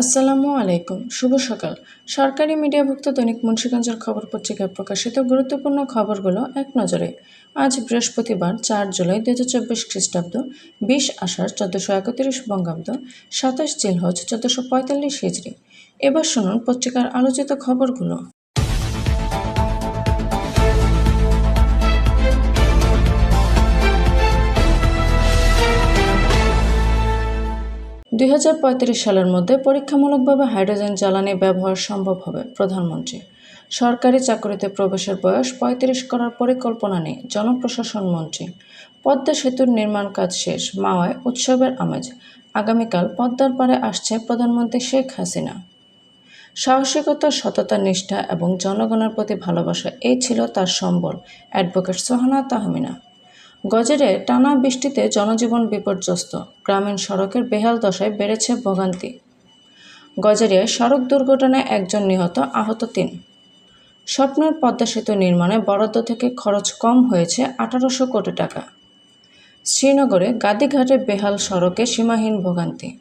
আসসালামু আলাইকুম, শুভ সকাল। সরকারি মিডিয়াভুক্ত দৈনিক মুন্সীগঞ্জের খবর পত্রিকায় প্রকাশিত গুরুত্বপূর্ণ খবরগুলো এক নজরে। আজ বৃহস্পতিবার, চার জুলাই দু হাজার চব্বিশ খ্রিস্টাব্দ, বিশ আষাঢ় চোদ্দোশো একত্রিশ বঙ্গাব্দ, সাতাশ জিলহজ চোদ্দোশো পঁয়তাল্লিশ হিজড়ি। এবার শুনুন পত্রিকার আলোচিত খবরগুলো। দুই হাজার পঁয়ত্রিশ সালের মধ্যে পরীক্ষামূলকভাবে হাইড্রোজেন জ্বালানি ব্যবহার সম্ভব হবে, প্রধানমন্ত্রী। সরকারি চাকরিতে প্রবেশের বয়স পঁয়ত্রিশ করার পরিকল্পনা নেই জনপ্রশাসন মন্ত্রী। পদ্মা সেতুর নির্মাণ কাজ শেষ, মাওয়ায় উৎসবের আমেজ। আগামীকাল পদ্মার পাড়ে আসছে প্রধানমন্ত্রী শেখ হাসিনা। সাহসিকতা, সততা, নিষ্ঠা এবং জনগণের প্রতি ভালোবাসা, এই ছিল তার সম্বল। অ্যাডভোকেট সোহানা তাহমিনা গজেরে টানা বৃষ্টিতে জনজীবন বিপর্যস্ত। গ্রামীণ সড়কের বেহাল দশায় বেড়েছে ভোগান্তি। গজারিয়ায় সড়ক দুর্ঘটনায় একজন নিহত, আহত তিন। স্বপ্নের পদ্মা সেতু নির্মাণে বরাদ্দ থেকে খরচ কম হয়েছে আঠারোশো কোটি টাকা। শ্রীনগরে গাদিঘাটে বেহাল সড়কে সীমাহীন ভোগান্তি।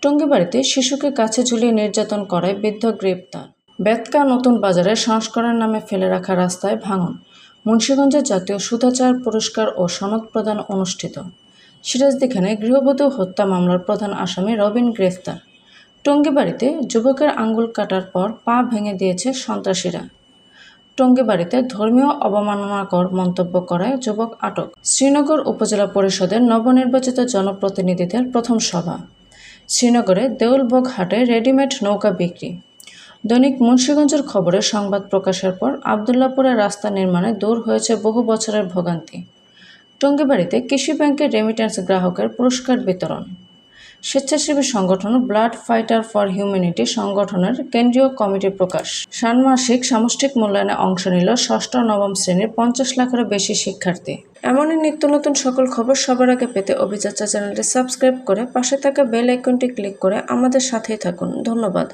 টঙ্গিবাড়িতে শিশুকে কাছে ঝুলিয়ে নির্যাতন করায় বৃদ্ধ গ্রেপ্তার। বেতকা নতুন বাজারে সংস্কারের নামে ফেলে রাখা রাস্তায় ভাঙন। মুন্সীগঞ্জের জাতীয় সুধাচার পুরস্কার ও সনদ প্রদান অনুষ্ঠিত। সিরাজদিখানে গৃহবধূ হত্যা মামলার প্রধান আসামি রবিন গ্রেফতার। টঙ্গিবাড়িতে যুবকের আঙ্গুল কাটার পর পা ভেঙে দিয়েছে সন্ত্রাসীরা। টঙ্গিবাড়িতে ধর্মীয় অবমাননাকর মন্তব্য করায় যুবক আটক। শ্রীনগর উপজেলা পরিষদের নবনির্বাচিত জনপ্রতিনিধিদের প্রথম সভা। শ্রীনগরে দেউলবগ হাটে রেডিমেড নৌকা বিক্রি। দৈনিক মুন্সীগঞ্জের খবরে সংবাদ প্রকাশের পর আবদুল্লাপুরে রাস্তা নির্মাণে দূর হয়েছে বহু বছরের ভোগান্তি। টঙ্গিবাড়িতে কৃষি ব্যাংকের রেমিট্যান্স গ্রাহকের পুরস্কার বিতরণ। স্বেচ্ছাসেবী সংগঠন ব্লাড ফাইটার ফর হিউম্যানিটি সংগঠনের কেন্দ্রীয় কমিটি প্রকাশ। ষান্মাসিক সামষ্টিক মূল্যায়নে অংশ নিল ষষ্ঠ নবম শ্রেণির পঞ্চাশ লাখেরও বেশি শিক্ষার্থী। এমনই নিত্য নতুন সকল খবর সবার আগে পেতে অভিযাত্রা চ্যানেলটি সাবস্ক্রাইব করে পাশে থাকা বেল আইকনটি ক্লিক করে আমাদের সাথেই থাকুন। ধন্যবাদ।